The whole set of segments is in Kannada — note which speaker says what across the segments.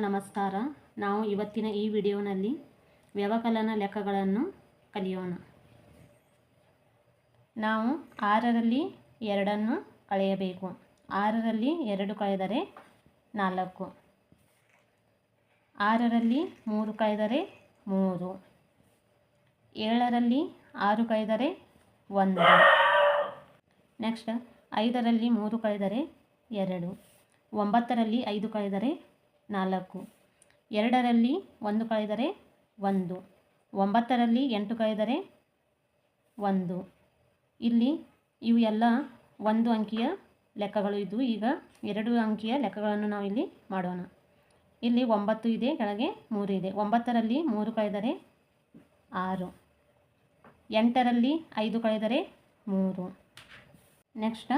Speaker 1: ನಮಸ್ಕಾರ. ನಾವು ಇವತ್ತಿನ ಈ ವಿಡಿಯೋನಲ್ಲಿ ವ್ಯವಕಲನ ಲೆಕ್ಕಗಳನ್ನು ಕಲಿಯೋಣ. ನಾವು ಆರರಲ್ಲಿ ಎರಡನ್ನು ಕಳೆಯಬೇಕು. ಆರರಲ್ಲಿ ಎರಡು ಕಳೆದರೆ ನಾಲ್ಕು. ಆರರಲ್ಲಿ ಮೂರು ಕಳೆದರೆ ಮೂರು. ಏಳರಲ್ಲಿ ಆರು ಕಳೆದರೆ ಒಂದು. ನೆಕ್ಸ್ಟ್ ಐದರಲ್ಲಿ ಮೂರು ಕಳೆದರೆ ಎರಡು. ಒಂಬತ್ತರಲ್ಲಿ ಐದು ಕಳೆದರೆ ನಾಲ್ಕು. ಎರಡರಲ್ಲಿ ಒಂದು ಕಳೆದರೆ ಒಂದು. ಒಂಬತ್ತರಲ್ಲಿ ಎಂಟು ಕಳೆದರೆ ಒಂದು. ಇಲ್ಲಿ ಇವು ಎಲ್ಲ ಒಂದು ಅಂಕಿಯ ಲೆಕ್ಕಗಳು ಇದ್ದು ಈಗ ಎರಡು ಅಂಕಿಯ ಲೆಕ್ಕಗಳನ್ನು ನಾವು ಇಲ್ಲಿ ಮಾಡೋಣ. ಇಲ್ಲಿ ಒಂಬತ್ತು ಇದೆ, ಕೆಳಗೆ ಮೂರು ಇದೆ. ಒಂಬತ್ತರಲ್ಲಿ ಮೂರು ಕಳೆದರೆ ಆರು. ಎಂಟರಲ್ಲಿ ಐದು ಕಳೆದರೆ ಮೂರು. ನೆಕ್ಸ್ಟ್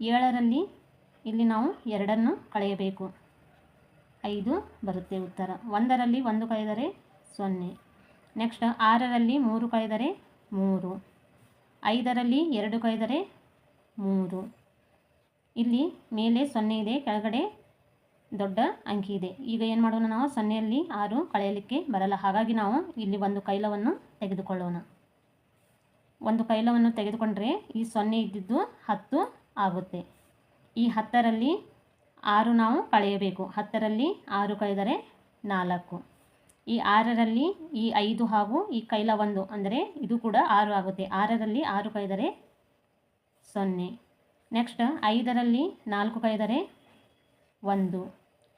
Speaker 1: ಏಳರಲ್ಲಿ ಇಲ್ಲಿ ನಾವು ಎರಡನ್ನು ಕಳೆಯಬೇಕು. ಐದು ಬರುತ್ತೆ ಉತ್ತರ. ಒಂದರಲ್ಲಿ ಒಂದು ಕಳೆದರೆ ಸೊನ್ನೆ. ನೆಕ್ಸ್ಟ್, ಆರರಲ್ಲಿ ಮೂರು ಕಳೆದರೆ ಮೂರು. ಐದರಲ್ಲಿ ಎರಡು ಕಳೆದರೆ ಮೂರು. ಇಲ್ಲಿ ಮೇಲೆ ಸೊನ್ನೆ ಇದೆ, ಕೆಳಗಡೆ ದೊಡ್ಡ ಅಂಕಿ ಇದೆ. ಈಗ ಏನು ಮಾಡೋಣ ನಾವು? ಸೊನ್ನೆಯಲ್ಲಿ ಆರು ಕಳೆಯಲಿಕ್ಕೆ ಬರಲ್ಲ. ಹಾಗಾಗಿ ನಾವು ಇಲ್ಲಿ ಒಂದು ಕೈಲವನ್ನು ತೆಗೆದುಕೊಳ್ಳೋಣ. ಒಂದು ಕೈಲವನ್ನು ತೆಗೆದುಕೊಂಡ್ರೆ ಈ ಸೊನ್ನೆ ಇದ್ದಿದ್ದು ಹತ್ತು ಆಗುತ್ತೆ. ಈ ಹತ್ತರಲ್ಲಿ ಆರು ನಾವು ಕಳೆಯಬೇಕು. ಹತ್ತರಲ್ಲಿ ಆರು ಕಳೆದರೆ ನಾಲ್ಕು. ಈ ಆರರಲ್ಲಿ ಈ ಐದು ಹಾಗೂ ಈ ಕೈಲ ಒಂದು ಅಂದರೆ ಇದು ಕೂಡ ಆರು ಆಗುತ್ತೆ. ಆರರಲ್ಲಿ ಆರು ಕಳೆದರೆ ಸೊನ್ನೆ. ನೆಕ್ಸ್ಟ್ ಐದರಲ್ಲಿ ನಾಲ್ಕು ಕಳೆದರೆ ಒಂದು.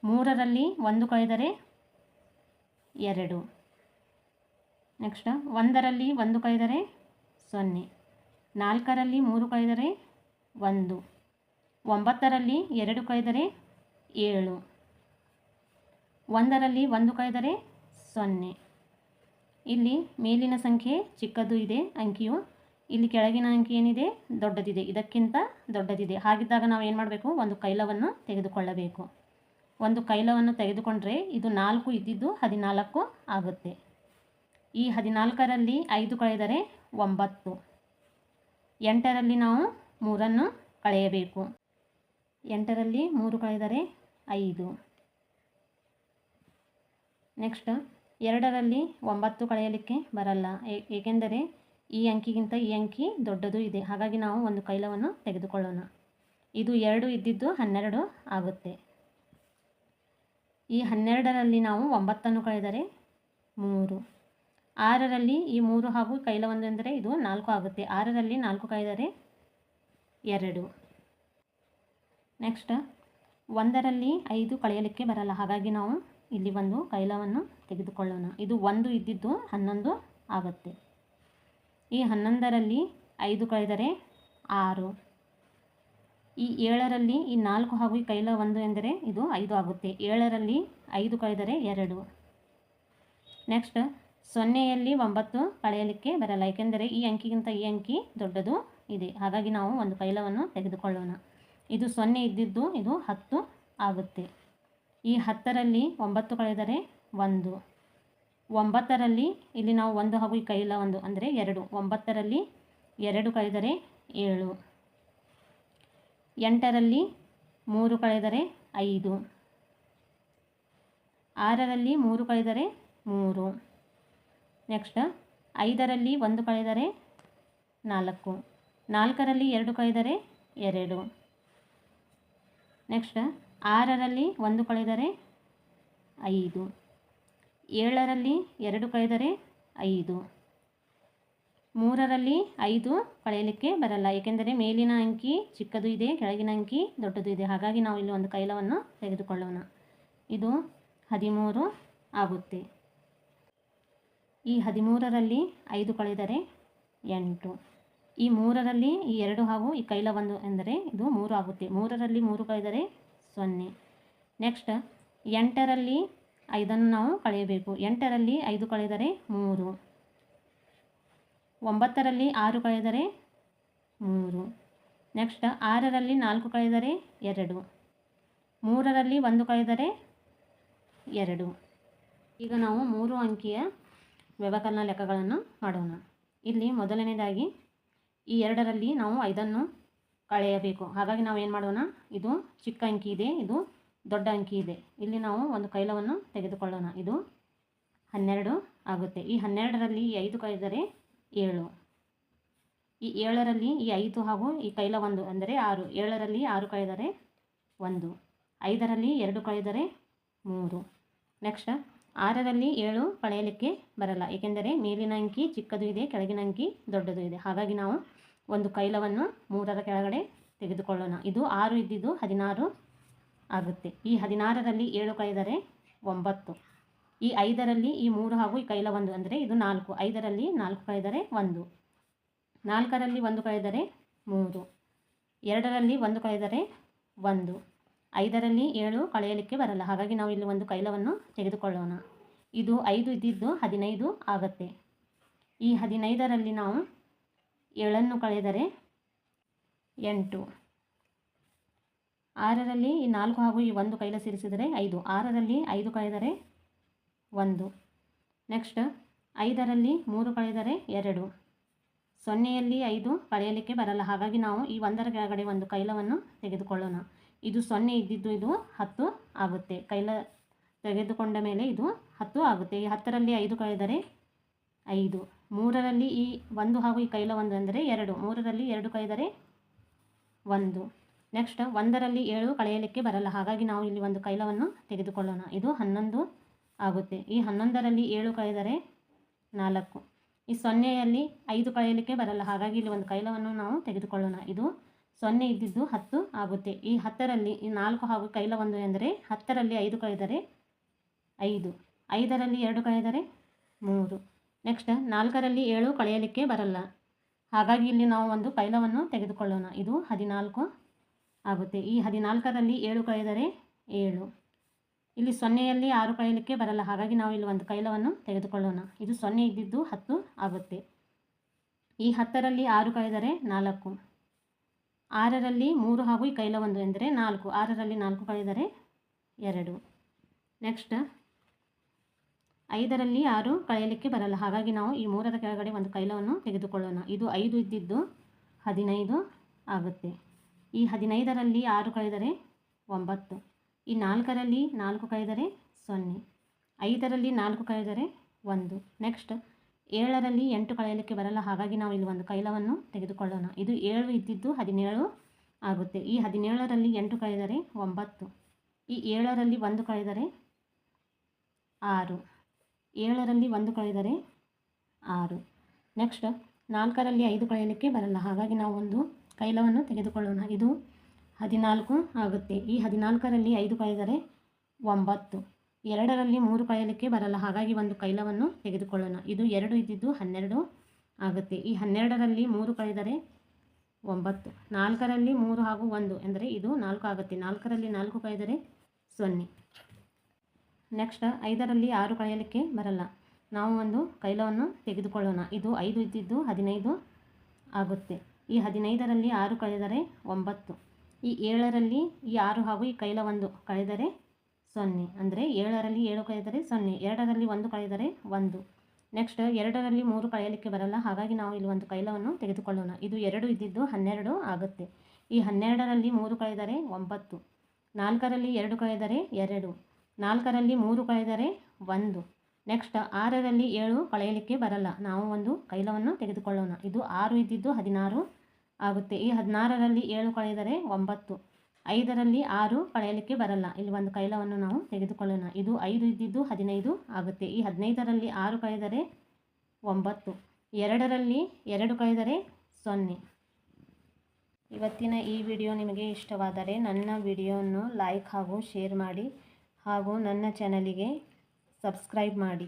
Speaker 1: ಮೂರರಲ್ಲಿ ಒಂದು ಕಳೆದರೆ ಎರಡು. ನೆಕ್ಸ್ಟ್ ಒಂದರಲ್ಲಿ ಒಂದು ಕಳೆದರೆ ಸೊನ್ನೆ. ನಾಲ್ಕರಲ್ಲಿ ಮೂರು ಕಳೆದರೆ ಒಂದು. ಒಂಬತ್ತರಲ್ಲಿ ಎರಡು ಕಳೆದರೆ ಏಳು. ಒಂದರಲ್ಲಿ ಒಂದು ಕಳೆದರೆ ಸೊನ್ನೆ. ಇಲ್ಲಿ ಮೇಲಿನ ಸಂಖ್ಯೆ ಚಿಕ್ಕದು ಇದೆ ಅಂಕಿಯು. ಇಲ್ಲಿ ಕೆಳಗಿನ ಅಂಕಿ ಏನಿದೆ? ದೊಡ್ಡದಿದೆ. ಇದಕ್ಕಿಂತ ದೊಡ್ಡದಿದೆ. ಹಾಗಿದ್ದಾಗ ನಾವು ಏನು ಮಾಡಬೇಕು? ಒಂದು ಕೈಲವನ್ನು ತೆಗೆದುಕೊಳ್ಳಬೇಕು. ಒಂದು ಕೈಲವನ್ನು ತೆಗೆದುಕೊಂಡ್ರೆ ಇದು ನಾಲ್ಕು ಇದ್ದಿದ್ದು ಹದಿನಾಲ್ಕು ಆಗುತ್ತೆ. ಈ ಹದಿನಾಲ್ಕರಲ್ಲಿ ಐದು ಕಳೆದರೆ ಒಂಬತ್ತು. ಎಂಟರಲ್ಲಿ ನಾವು ಮೂರನ್ನು ಕಳೆಯಬೇಕು. ಎಂಟರಲ್ಲಿ ಮೂರು ಕಳೆದರೆ ಐದು. ನೆಕ್ಸ್ಟ್, ಎರಡರಲ್ಲಿ ಒಂಬತ್ತು ಕಳೆಯಲಿಕ್ಕೆ ಬರಲ್ಲ. ಏಕೆಂದರೆ ಈ ಅಂಕಿಗಿಂತ ಈ ಅಂಕಿ ದೊಡ್ಡದು ಇದೆ. ಹಾಗಾಗಿ ನಾವು ಒಂದು ಕೈಲವನ್ನು ತೆಗೆದುಕೊಳ್ಳೋಣ. ಇದು ಎರಡು ಇದ್ದಿದ್ದು ಹನ್ನೆರಡು ಆಗುತ್ತೆ. ಈ ಹನ್ನೆರಡರಲ್ಲಿ ನಾವು ಒಂಬತ್ತನ್ನು ಕಳೆದರೆ ಮೂರು. ಆರರಲ್ಲಿ ಈ ಮೂರು ಹಾಗೂ ಕೈಲ ಒಂದು ಎಂದರೆ ಇದು ನಾಲ್ಕು ಆಗುತ್ತೆ. ಆರರಲ್ಲಿ ನಾಲ್ಕು ಕಳೆದರೆ ಎರಡು. ನೆಕ್ಸ್ಟ್ ಒಂದರಲ್ಲಿ ಐದು ಕಳೆಯಲಿಕ್ಕೆ ಬರಲ್ಲ. ಹಾಗಾಗಿ ನಾವು ಇಲ್ಲಿ ಒಂದು ಕೈಲವನ್ನು ತೆಗೆದುಕೊಳ್ಳೋಣ. ಇದು ಒಂದು ಇದ್ದಿದ್ದು ಹನ್ನೊಂದು ಆಗುತ್ತೆ. ಈ ಹನ್ನೊಂದರಲ್ಲಿ ಐದು ಕಳೆದರೆ ಆರು. ಈ ಏಳರಲ್ಲಿ ಈ ನಾಲ್ಕು ಹಾಗೂ ಈ ಕೈಲ ಒಂದು ಎಂದರೆ ಇದು ಐದು ಆಗುತ್ತೆ. ಏಳರಲ್ಲಿ ಐದು ಕಳೆದರೆ ಎರಡು. ನೆಕ್ಸ್ಟ್ ಸೊನ್ನೆಯಲ್ಲಿ ಒಂಬತ್ತು ಕಳೆಯಲಿಕ್ಕೆ ಬರಲ್ಲ. ಏಕೆಂದರೆ ಈ ಅಂಕಿಗಿಂತ ಈ ಅಂಕಿ ದೊಡ್ಡದು ಇದೆ. ಹಾಗಾಗಿ ನಾವು ಒಂದು ಕೈಲವನ್ನು ತೆಗೆದುಕೊಳ್ಳೋಣ. ಇದು ಸೊನ್ನೆ ಇದ್ದಿದ್ದು ಇದು ಹತ್ತು ಆಗುತ್ತೆ. ಈ ಹತ್ತರಲ್ಲಿ ಒಂಬತ್ತು ಕಳೆದರೆ ಒಂದು. ಒಂಬತ್ತರಲ್ಲಿ ಇಲ್ಲಿ ನಾವು ಒಂದು ಹಾಗೂ ಈ ಕೈಲ ಒಂದು ಅಂದರೆ ಎರಡು. ಒಂಬತ್ತರಲ್ಲಿ ಎರಡು ಕಳೆದರೆ ಏಳು. ಎಂಟರಲ್ಲಿ ಮೂರು ಕಳೆದರೆ ಐದು. ಆರರಲ್ಲಿ ಮೂರು ಕಳೆದರೆ ಮೂರು. ನೆಕ್ಸ್ಟ್ ಐದರಲ್ಲಿ ಒಂದು ಕಳೆದರೆ ನಾಲ್ಕು. ನಾಲ್ಕರಲ್ಲಿ ಎರಡು ಕಳೆದರೆ ಎರಡು. ನೆಕ್ಸ್ಟ್ ಆರರಲ್ಲಿ ಒಂದು ಕಳೆದರೆ ಐದು. ಏಳರಲ್ಲಿ ಎರಡು ಕಳೆದರೆ ಐದು. ಮೂರರಲ್ಲಿ ಐದು ಕಳೆಯಲಿಕ್ಕೆ ಬರಲ್ಲ. ಏಕೆಂದರೆ ಮೇಲಿನ ಅಂಕಿ ಚಿಕ್ಕದು ಇದೆ, ಕೆಳಗಿನ ಅಂಕಿ ದೊಡ್ಡದು ಇದೆ. ಹಾಗಾಗಿ ನಾವು ಇಲ್ಲಿ ಒಂದು ಕೈಲವನ್ನು ತೆಗೆದುಕೊಳ್ಳೋಣ. ಇದು ಹದಿಮೂರು ಆಗುತ್ತೆ. ಈ ಹದಿಮೂರರಲ್ಲಿ ಐದು ಕಳೆದರೆ ಎಂಟು. ಈ ಮೂರರಲ್ಲಿ ಈ ಎರಡು ಹಾಗೂ ಈ ಕೈಲ ಒಂದು ಎಂದರೆ ಇದು ಮೂರು ಆಗುತ್ತೆ. ಮೂರರಲ್ಲಿ ಮೂರು ಕಳೆದರೆ ಸೊನ್ನೆ. ನೆಕ್ಸ್ಟ್ ಎಂಟರಲ್ಲಿ ಐದನ್ನು ನಾವು ಕಳೆಯಬೇಕು. ಎಂಟರಲ್ಲಿ ಐದು ಕಳೆದರೆ ಮೂರು. ಒಂಬತ್ತರಲ್ಲಿ ಆರು ಕಳೆದರೆ ಮೂರು. ನೆಕ್ಸ್ಟ್ ಆರರಲ್ಲಿ ನಾಲ್ಕು ಕಳೆದರೆ ಎರಡು. ಮೂರರಲ್ಲಿ ಒಂದು ಕಳೆದರೆ ಎರಡು. ಈಗ ನಾವು ಮೂರು ಅಂಕಿಯ ವ್ಯವಕಲನ ಲೆಕ್ಕಗಳನ್ನು ಮಾಡೋಣ. ಇಲ್ಲಿ ಮೊದಲನೇದಾಗಿ ಈ ಎರಡರಲ್ಲಿ ನಾವು ಐದನ್ನು ಕಳೆಯಬೇಕು. ಹಾಗಾಗಿ ನಾವು ಏನು ಮಾಡೋಣ? ಇದು ಚಿಕ್ಕ ಅಂಕಿ ಇದೆ, ಇದು ದೊಡ್ಡ ಅಂಕಿ ಇದೆ. ಇಲ್ಲಿ ನಾವು ಒಂದು ಕೈಲವನ್ನು ತೆಗೆದುಕೊಳ್ಳೋಣ. ಇದು ಹನ್ನೆರಡು ಆಗುತ್ತೆ. ಈ ಹನ್ನೆರಡರಲ್ಲಿ ಈ ಐದು ಕಳೆದರೆ ಏಳು. ಈ ಏಳರಲ್ಲಿ ಈ ಐದು ಹಾಗೂ ಈ ಕೈಲ ಒಂದು ಅಂದರೆ ಆರು. ಏಳರಲ್ಲಿ ಆರು ಕಳೆದರೆ ಒಂದು. ಐದರಲ್ಲಿ ಎರಡು ಕಳೆದರೆ ಮೂರು. ನೆಕ್ಸ್ಟ್ ಆರರಲ್ಲಿ ಏಳು ಪಡೆಯಲಿಕ್ಕೆ ಬರಲ್ಲ. ಏಕೆಂದರೆ ಮೇಲಿನ ಅಂಕಿ ಚಿಕ್ಕದು ಇದೆ, ಕೆಳಗಿನ ಅಂಕಿ ದೊಡ್ಡದು ಇದೆ. ಹಾಗಾಗಿ ನಾವು ಒಂದು ಕೈಲವನ್ನು ಮೂರರ ಕೆಳಗಡೆ ತೆಗೆದುಕೊಳ್ಳೋಣ. ಇದು ಆರು ಇದ್ದಿದ್ದು ಹದಿನಾರು ಆಗುತ್ತೆ. ಈ ಹದಿನಾರರಲ್ಲಿ ಏಳು ಕಳೆದರೆ ಒಂಬತ್ತು. ಈ ಐದರಲ್ಲಿ ಈ ಮೂರು ಹಾಗೂ ಈ ಕೈಲ ಒಂದು ಅಂದರೆ ಇದು ನಾಲ್ಕು. ಐದರಲ್ಲಿ ನಾಲ್ಕು ಕಳೆದರೆ ಒಂದು. ನಾಲ್ಕರಲ್ಲಿ ಒಂದು ಕಳೆದರೆ ಮೂರು. ಎರಡರಲ್ಲಿ ಒಂದು ಕಳೆದರೆ ಒಂದು. ಐದರಲ್ಲಿ ಏಳು ಕಳೆಯಲಿಕ್ಕೆ ಬರಲ್ಲ. ಹಾಗಾಗಿ ನಾವು ಇಲ್ಲಿ ಒಂದು ಕೈಲವನ್ನು ತೆಗೆದುಕೊಳ್ಳೋಣ. ಇದು ಐದು ಇದ್ದಿದ್ದು ಹದಿನೈದು ಆಗುತ್ತೆ. ಈ ಹದಿನೈದರಲ್ಲಿ ನಾವು ಏಳನ್ನು ಕಳೆದರೆ ಎಂಟು. ಆರರಲ್ಲಿ ಈ ನಾಲ್ಕು ಹಾಗೂ ಈ ಒಂದು ಕೈಲ ಸೇರಿಸಿದರೆ ಐದು. ಆರರಲ್ಲಿ ಐದು ಕಳೆದರೆ ಒಂದು. ನೆಕ್ಸ್ಟ್, ಐದರಲ್ಲಿ ಮೂರು ಕಳೆದರೆ ಎರಡು. ಸೊನ್ನೆಯಲ್ಲಿ ಐದು ಕಳೆಯಲಿಕ್ಕೆ ಬರಲ್ಲ. ಹಾಗಾಗಿ ನಾವು ಈ ಒಂದರ ಕೆಳಗಡೆ ಒಂದು ಕೈಲವನ್ನು ತೆಗೆದುಕೊಳ್ಳೋಣ. ಇದು ಸೊನ್ನೆ ಇದ್ದಿದ್ದು ಇದು ಹತ್ತು ಆಗುತ್ತೆ. ಕೈಲ ತೆಗೆದುಕೊಂಡ ಮೇಲೆ ಇದು ಹತ್ತು ಆಗುತ್ತೆ. ಈ ಹತ್ತರಲ್ಲಿ ಐದು ಕಳೆದರೆ ಐದು. ಮೂರರಲ್ಲಿ ಈ ಒಂದು ಹಾಗೂ ಈ ಕೈಲ ಒಂದು ಅಂದರೆ ಎರಡು. ಮೂರರಲ್ಲಿ ಎರಡು ಕಳೆದರೆ ಒಂದು. ನೆಕ್ಸ್ಟ್ ಒಂದರಲ್ಲಿ ಏಳು ಕಳೆಯಲಿಕ್ಕೆ ಬರಲ್ಲ. ಹಾಗಾಗಿ ನಾವು ಇಲ್ಲಿ ಒಂದು ಕೈಲವನ್ನು ತೆಗೆದುಕೊಳ್ಳೋಣ. ಇದು ಹನ್ನೊಂದು ಆಗುತ್ತೆ. ಈ ಹನ್ನೊಂದರಲ್ಲಿ ಏಳು ಕಳೆದರೆ ನಾಲ್ಕು. ಈ ಸೊನ್ನೆಯಲ್ಲಿ ಐದು ಕಳೆಯಲಿಕ್ಕೆ ಬರಲ್ಲ. ಹಾಗಾಗಿ ಇಲ್ಲಿ ಒಂದು ಕೈಲವನ್ನು ನಾವು ತೆಗೆದುಕೊಳ್ಳೋಣ. ಇದು ಸೊನ್ನೆ ಇದ್ದಿದ್ದು ಹತ್ತು ಆಗುತ್ತೆ. ಈ ಹತ್ತರಲ್ಲಿ, ಈ ನಾಲ್ಕು ಹಾಗೂ ಕೈಲ ಒಂದು ಎಂದರೆ ಹತ್ತರಲ್ಲಿ ಐದು ಕಳೆದರೆ ಐದು, ಐದರಲ್ಲಿ ಎರಡು ಕಳೆದರೆ ಮೂರು. ನೆಕ್ಸ್ಟ್, ನಾಲ್ಕರಲ್ಲಿ ಏಳು ಕಳೆಯಲಿಕ್ಕೆ ಬರಲ್ಲ. ಹಾಗಾಗಿ ಇಲ್ಲಿ ನಾವು ಒಂದು ಕೈಲವನ್ನು ತೆಗೆದುಕೊಳ್ಳೋಣ. ಇದು ಹದಿನಾಲ್ಕು ಆಗುತ್ತೆ. ಈ ಹದಿನಾಲ್ಕರಲ್ಲಿ ಏಳು ಕಳೆದರೆ ಏಳು. ಇಲ್ಲಿ ಸೊನ್ನೆಯಲ್ಲಿ ಆರು ಕಳೆಯಲಿಕ್ಕೆ ಬರಲ್ಲ. ಹಾಗಾಗಿ ನಾವು ಇಲ್ಲಿ ಒಂದು ಕೈಲವನ್ನು ತೆಗೆದುಕೊಳ್ಳೋಣ. ಇದು ಸೊನ್ನೆ ಇದ್ದಿದ್ದು ಹತ್ತು ಆಗುತ್ತೆ. ಈ ಹತ್ತರಲ್ಲಿ ಆರು ಕಳೆದರೆ ನಾಲ್ಕು. ಆರರಲ್ಲಿ ಮೂರು ಹಾಗೂ ಈ ಕೈಲ ಒಂದು ಎಂದರೆ ನಾಲ್ಕು. ಆರರಲ್ಲಿ ನಾಲ್ಕು ಕಳೆದರೆ ಎರಡು. ನೆಕ್ಸ್ಟ್ ಐದರಲ್ಲಿ ಆರು ಕಳೆಯಲಿಕ್ಕೆ ಬರಲ್ಲ. ಹಾಗಾಗಿ ನಾವು ಈ ಮೂರರ ಕೆಳಗಡೆ ಒಂದು ಕೈಲವನ್ನು ತೆಗೆದುಕೊಳ್ಳೋಣ. ಇದು ಐದು ಇದ್ದಿದ್ದು ಹದಿನೈದು ಆಗುತ್ತೆ. ಈ ಹದಿನೈದರಲ್ಲಿ ಆರು ಕಳೆದರೆ ಒಂಬತ್ತು. ಈ ನಾಲ್ಕರಲ್ಲಿ ನಾಲ್ಕು ಕಳೆದರೆ ಸೊನ್ನೆ. ಐದರಲ್ಲಿ ನಾಲ್ಕು ಕಳೆದರೆ ಒಂದು. ನೆಕ್ಸ್ಟ್ ಏಳರಲ್ಲಿ ಎಂಟು ಕಳೆಯಲಿಕ್ಕೆ ಬರಲ್ಲ. ಹಾಗಾಗಿ ನಾವು ಇಲ್ಲಿ ಒಂದು ಕೈಲವನ್ನು ತೆಗೆದುಕೊಳ್ಳೋಣ. ಇದು ಏಳು ಇದ್ದಿದ್ದು ಹದಿನೇಳು ಆಗುತ್ತೆ. ಈ ಹದಿನೇಳರಲ್ಲಿ ಎಂಟು ಕಳೆದರೆ ಒಂಬತ್ತು. ಈ ಏಳರಲ್ಲಿ ಒಂದು ಕಳೆದರೆ ಆರು. ಏಳರಲ್ಲಿ ಒಂದು ಕಳೆದರೆ ಆರು. ನೆಕ್ಸ್ಟ್, ನಾಲ್ಕರಲ್ಲಿ ಐದು ಕಳೆಯಲಿಕ್ಕೆ ಬರಲ್ಲ. ಹಾಗಾಗಿ ನಾವು ಒಂದು ಕೈಲವನ್ನು ತೆಗೆದುಕೊಳ್ಳೋಣ. ಇದು ಹದಿನಾಲ್ಕು ಆಗುತ್ತೆ. ಈ ಹದಿನಾಲ್ಕರಲ್ಲಿ ಐದು ಕಳೆದರೆ ಒಂಬತ್ತು. ಎರಡರಲ್ಲಿ ಮೂರು ಕಳೆಯಲಿಕ್ಕೆ ಬರಲ್ಲ. ಹಾಗಾಗಿ ಒಂದು ಕೈಲವನ್ನು ತೆಗೆದುಕೊಳ್ಳೋಣ. ಇದು ಎರಡು, ಇದ್ದಿದ್ದು ಹನ್ನೆರಡು ಆಗುತ್ತೆ. ಈ ಹನ್ನೆರಡರಲ್ಲಿ ಮೂರು ಕಳೆದರೆ ಒಂಬತ್ತು. ನಾಲ್ಕರಲ್ಲಿ ಮೂರು ಹಾಗೂ ಒಂದು ಎಂದರೆ ಇದು ನಾಲ್ಕು ಆಗುತ್ತೆ. ನಾಲ್ಕರಲ್ಲಿ ನಾಲ್ಕು ಕಳೆದರೆ ಸೊನ್ನೆ. ನೆಕ್ಸ್ಟ್, ಐದರಲ್ಲಿ ಆರು ಕಳೆಯಲಿಕ್ಕೆ ಬರಲ್ಲ. ನಾವು ಒಂದು ಕೈಲವನ್ನು ತೆಗೆದುಕೊಳ್ಳೋಣ. ಇದು ಐದು, ಇದ್ದಿದ್ದು ಹದಿನೈದು ಆಗುತ್ತೆ. ಈ ಹದಿನೈದರಲ್ಲಿ ಆರು ಕಳೆದರೆ ಒಂಬತ್ತು. ಈ ಏಳರಲ್ಲಿ ಈ ಆರು ಹಾಗೂ ಈ ಕೈಲ ಒಂದು ಕಳೆದರೆ ಸೊನ್ನೆ. ಅಂದರೆ ಏಳರಲ್ಲಿ ಏಳು ಕಳೆದರೆ ಸೊನ್ನೆ, ಎರಡರಲ್ಲಿ ಒಂದು ಕಳೆದರೆ ಒಂದು. ನೆಕ್ಸ್ಟ್ ಎರಡರಲ್ಲಿ ಮೂರು ಕಳೆಯಲಿಕ್ಕೆ ಬರಲ್ಲ, ಹಾಗಾಗಿ ನಾವು ಇಲ್ಲಿ ಒಂದು ಕೈಲವನ್ನು ತೆಗೆದುಕೊಳ್ಳೋಣ. ಇದು ಎರಡು ಇದ್ದಿದ್ದು ಹನ್ನೆರಡು ಆಗುತ್ತೆ. ಈ ಹನ್ನೆರಡರಲ್ಲಿ ಮೂರು ಕಳೆದರೆ ಒಂಬತ್ತು, ನಾಲ್ಕರಲ್ಲಿ ಎರಡು ಕಳೆದರೆ ಎರಡು, ನಾಲ್ಕರಲ್ಲಿ ಮೂರು ಕಳೆದರೆ ಒಂದು. ನೆಕ್ಸ್ಟ್ ಆರರಲ್ಲಿ ಏಳು ಕಳೆಯಲಿಕ್ಕೆ ಬರಲ್ಲ, ನಾವು ಒಂದು ಕೈಲವನ್ನು ತೆಗೆದುಕೊಳ್ಳೋಣ. ಇದು ಆರು ಇದ್ದಿದ್ದು ಹದಿನಾರು ಆಗುತ್ತೆ. ಈ ಹದಿನಾರರಲ್ಲಿ ಏಳು ಕಳೆದರೆ ಒಂಬತ್ತು ಐದರಲ್ಲಿ ಆರು ಕಳೆಯಲಿಕ್ಕೆ ಬರಲ್ಲ. ಇಲ್ಲಿ ಒಂದು ಕೈಲವನ್ನು ನಾವು ತೆಗೆದುಕೊಳ್ಳೋಣ. ಇದು ಐದು ಇದ್ದಿದ್ದು ಹದಿನೈದು ಆಗುತ್ತೆ. ಈ ಹದಿನೈದರಲ್ಲಿ ಆರು ಕಳೆದರೆ ಒಂಬತ್ತು. ಎರಡರಲ್ಲಿ ಎರಡು ಕಳೆದರೆ ಸೊನ್ನೆ. ಇವತ್ತಿನ ಈ ವಿಡಿಯೋ ನಿಮಗೆ ಇಷ್ಟವಾದರೆ ನನ್ನ ವಿಡಿಯೋವನ್ನು ಲೈಕ್ ಹಾಗೂ ಶೇರ್ ಮಾಡಿ ಹಾಗೂ ನನ್ನ ಚಾನಲಿಗೆ ಸಬ್ಸ್ಕ್ರೈಬ್ ಮಾಡಿ.